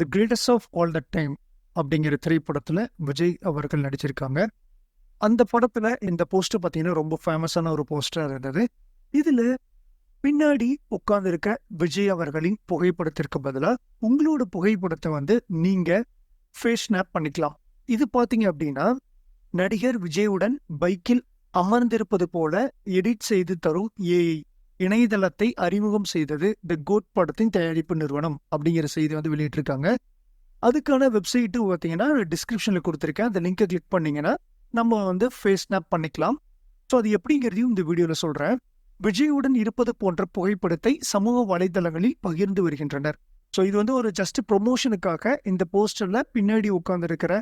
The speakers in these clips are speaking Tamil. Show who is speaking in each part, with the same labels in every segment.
Speaker 1: The greatest of all the time அப்படிங்கிற திரைப்படத்தில் விஜய் அவர்கள் நடிச்சிருக்காங்க. அந்த படத்தில் இந்த போஸ்டர் பார்த்தீங்கன்னா ரொம்ப ஃபேமஸான ஒரு போஸ்டராக இருந்தது. இதில் பின்னாடி உட்கார்ந்துருக்க விஜய் அவர்களின் புகைப்படத்திற்கு பதிலாக உங்களோட புகைப்படத்தை வந்து நீங்கள் ஃபேஸ் ஸ்னாப் பண்ணிக்கலாம். இது பார்த்தீங்க அப்படின்னா நடிகர் விஜயுடன் பைக்கில் அமர்ந்திருப்பது போல எடிட் செய்து தரும் ஏஐ இணையதளத்தை அறிமுகம் செய்தது த கோட் படத்தின் தயாரிப்பு நிறுவனம் அப்படிங்கிற செய்தி வந்து வெளியிட்டிருக்காங்க. அதுக்கான வெப்சைட்டு பார்த்தீங்கன்னா டிஸ்கிரிப்ஷனில் கொடுத்துருக்கேன். அந்த லிங்கை கிளிக் பண்ணீங்கன்னா நம்ம வந்து ஃபேஸ் ஸ்னாப் பண்ணிக்கலாம். ஸோ அது எப்படிங்கிறதையும் இந்த வீடியோவில் சொல்கிறேன் விஜயுடன் இருப்பது போன்ற புகைப்படத்தை சமூக வலைதளங்களில் பகிர்ந்து வருகின்றனர். ஸோ இது வந்து ஒரு ஜஸ்ட் ப்ரொமோஷனுக்காக இந்த போஸ்டரில் பின்னாடி உட்காந்துருக்கிற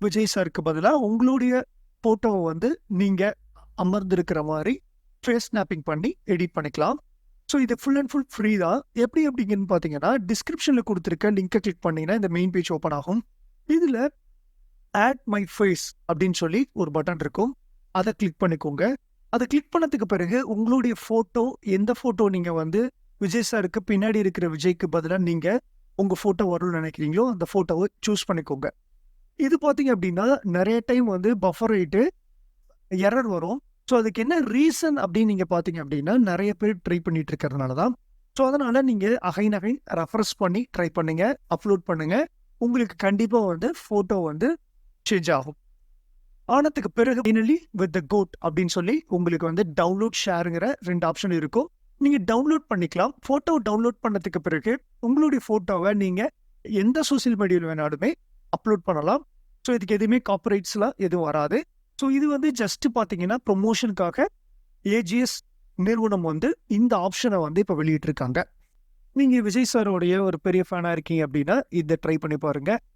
Speaker 1: விஜய் சாருக்கு பதிலாக உங்களுடைய ஃபோட்டோவை வந்து நீங்கள் அமர்ந்திருக்கிற மாதிரி ஃபேஸ் ஸ்னாப்பிங் பண்ணி எடிட் பண்ணிக்கலாம். ஸோ இது ஃபுல் அண்ட் ஃபுல் ஃப்ரீ தான். எப்படி அப்படிங்கன்னு பார்த்தீங்கன்னா டிஸ்கிரிப்ஷனில் கொடுத்துருக்க லிங்கை கிளிக் பண்ணீங்கன்னா இந்த மெயின் பேஜ் ஓப்பன் ஆகும். இதில் ஆட் மை ஃபேஸ் அப்படின்னு சொல்லி ஒரு பட்டன் இருக்கும். அதை கிளிக் பண்ணிக்கோங்க. அதை கிளிக் பண்ணதுக்கு பிறகு உங்களுடைய ஃபோட்டோ எந்த ஃபோட்டோ நீங்கள் வந்து விஜய் சாருக்கு பின்னாடி இருக்கிற விஜய்க்கு பதிலாக நீங்கள் உங்கள் ஃபோட்டோ வரும்னு நினைக்கிறீங்களோ அந்த ஃபோட்டோவை சூஸ் பண்ணிக்கோங்க. இது பார்த்தீங்க அப்படின்னா நிறைய டைம் வந்து பஃபர் ஆகிட்டு எரர் வரும். ஸோ அதுக்கு என்ன ரீசன் அப்படின்னு நீங்கள் பார்த்தீங்க அப்படின்னா நிறைய பேர் ட்ரை பண்ணிட்டு இருக்கிறதுனால தான். ஸோ அதனால நீங்கள் அகைன் அகைன் ரெஃபரன்ஸ் பண்ணி ட்ரை பண்ணுங்க அப்லோட் பண்ணுங்க. உங்களுக்கு கண்டிப்பாக வந்து ஃபோட்டோ வந்து சேஞ்ச் ஆகும். ஆனதுக்கு பிறகு ஃபைனலி வித் த கோட் அப்படின்னு சொல்லி உங்களுக்கு வந்து டவுன்லோட் ஷேருங்கிற ரெண்டு ஆப்ஷன் இருக்கும். நீங்கள் டவுன்லோட் பண்ணிக்கலாம். ஃபோட்டோ டவுன்லோட் பண்ணதுக்கு பிறகு உங்களுடைய ஃபோட்டோவை நீங்கள் எந்த சோசியல் மீடியாவில் வேணாலுமே அப்லோட் பண்ணலாம். ஸோ இதுக்கு எதுவுமே காப்பரேட்ஸ்லாம் எதுவும் வராது. ஸோ இது வந்து ஜஸ்ட் பார்த்தீங்கன்னா ப்ரொமோஷனுக்காக ஏஜிஎஸ் நிறுவனம் வந்து இந்த ஆப்ஷனை வந்து இப்போ வெளியிட்டிருக்காங்க. நீங்கள் விஜய் சாரோடைய ஒரு பெரிய ஃபேனாக இருக்கீங்க அப்படின்னா இதை ட்ரை பண்ணி பாருங்கள்